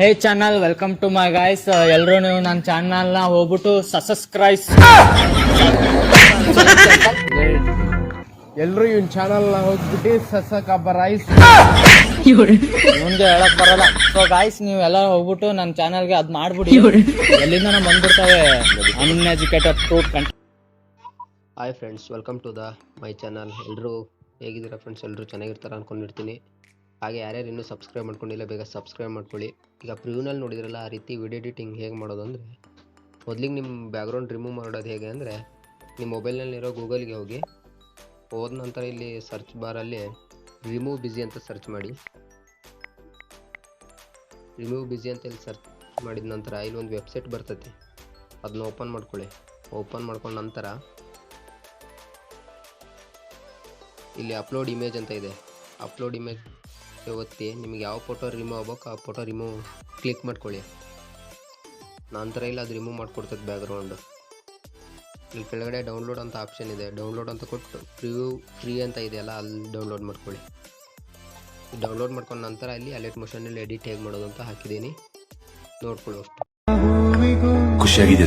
Hey channel welcome to my guys ಎಲ್ಲರೂ ನೀವು ನನ್ನ ಚಾನಲ್ನ ಹೋಗ್ಬಿಟ್ಟು ಸಬ್ಸ್ಕ್ರೈಬ್ ಎಲ್ರು ಇವ್ನ ಚಾನಲ್ನ ನ ಹೋಗ್ಬಿಟ್ಟು ಹಬ್ಬ ರೈಸ್ ಮುಂದೆ ಹೇಳಕ್ ಬರಲ್ಲ. ಸೊ ಗಾಯ್ಸ್ ನೀವೆಲ್ಲ ಹೋಗ್ಬಿಟ್ಟು ನನ್ನ ಚಾನಲ್ಗೆ ಅದ್ ಮಾಡ್ಬಿಡಿ. ಎಲ್ಲಿಂದ ಬಂದ್ಬಿಡ್ತವೆ? Uneducated fruit ಕಂಟ್ hi friends welcome to the my channel ಎಲ್ಲರೂ ಹೇಗಿದ್ದೀರಾ ಫ್ರೆಂಡ್ಸ್ ಎಲ್ಲರೂ ಚೆನ್ನಾಗಿರ್ತಾರೆ ಅಂದ್ಕೊಂಡಿರ್ತೀನಿ ಹಾಗೆ ಯಾರ್ಯಾರು ಇನ್ನೂ ಸಬ್ಸ್ಕ್ರೈಬ್ ಮಾಡ್ಕೊಂಡಿಲ್ಲ, ಬೇಗ ಸಬ್ಸ್ಕ್ರೈಬ್ ಮಾಡ್ಕೊಳ್ಳಿ. ಈಗ ಪ್ರಿವ್ಯೂನಲ್ಲಿ ನೋಡಿದ್ರಲ್ಲ, ಆ ರೀತಿ ವಿಡಿಯೋ ಎಡಿಟಿಂಗ್ ಹೇಗೆ ಮಾಡೋದು ಅಂದರೆ, ಮೊದಲಿಗೆ ನಿಮ್ಮ ಬ್ಯಾಕ್ಗ್ರೌಂಡ್ ರಿಮೂವ್ ಮಾಡೋದು ಹೇಗೆ ಅಂದರೆ ನಿಮ್ಮ ಮೊಬೈಲ್ನಲ್ಲಿರೋ ಗೂಗಲ್ಗೆ ಹೋಗಿ, ಹೋದ ನಂತರ ಇಲ್ಲಿ ಸರ್ಚ್ ಬಾರಲ್ಲಿ ರಿಮೂವ್ ಬಿಸಿ ಅಂತ ಸರ್ಚ್ ಮಾಡಿ. ರಿಮೂವ್ ಬಿಸಿ ಅಂತ ಇಲ್ಲಿ ಸರ್ಚ್ ಮಾಡಿದ ನಂತರ, ಇಲ್ಲಿ ಒಂದು ವೆಬ್ಸೈಟ್ ಬರ್ತೈತಿ. ಅದನ್ನ ಓಪನ್ ಮಾಡ್ಕೊಳ್ಳಿ. ಓಪನ್ ಮಾಡ್ಕೊಂಡ ನಂತರ, ಇಲ್ಲಿ ಅಪ್ಲೋಡ್ ಇಮೇಜ್ ಅಂತ ಇದೆ. ಅಪ್ಲೋಡ್ ಇಮೇಜ್ ಒತ್ತಿ ನಿಮಗೆ ಯಾವ ಫೋಟೋ ರಿಮೂವ್ ಆಗ್ಬೇಕು ಆ ಫೋಟೋ ರಿಮೂವ್ ಕ್ಲಿಕ್ ಮಾಡ್ಕೊಳ್ಳಿ. ನಂತರ ಇಲ್ಲ ಅದು ರಿಮೂವ್ ಮಾಡಿಕೊಡ್ತದೆ ಬ್ಯಾಕ್ಗ್ರೌಂಡು ಇಲ್ಲಿ ಕೆಳಗಡೆ ಡೌನ್ಲೋಡ್ ಅಂತ ಆಪ್ಷನ್ ಇದೆ. ಡೌನ್ಲೋಡ್ ಅಂತ ಕೊಟ್ಟು ಪ್ರಿವ್ಯೂ ಫ್ರೀ ಅಂತ ಇದೆಯಲ್ಲ ಅಲ್ಲಿ ಡೌನ್ಲೋಡ್ ಮಾಡ್ಕೊಳ್ಳಿ. ಡೌನ್ಲೋಡ್ ಮಾಡ್ಕೊಂಡ ನಂತರ ಅಲ್ಲಿ ಅಲೆಟ್ ಮೋಷನಲ್ಲಿ ಎಡಿಟ್ ಹೇಗೆ ಮಾಡೋದು ಅಂತ ಹಾಕಿದ್ದೀನಿ. ನೋಡ್ಕೊಳ್ಳಿ ಅಷ್ಟು. ಖುಷಿಯಾಗಿದೆ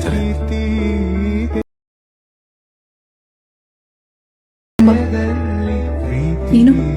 ಏನು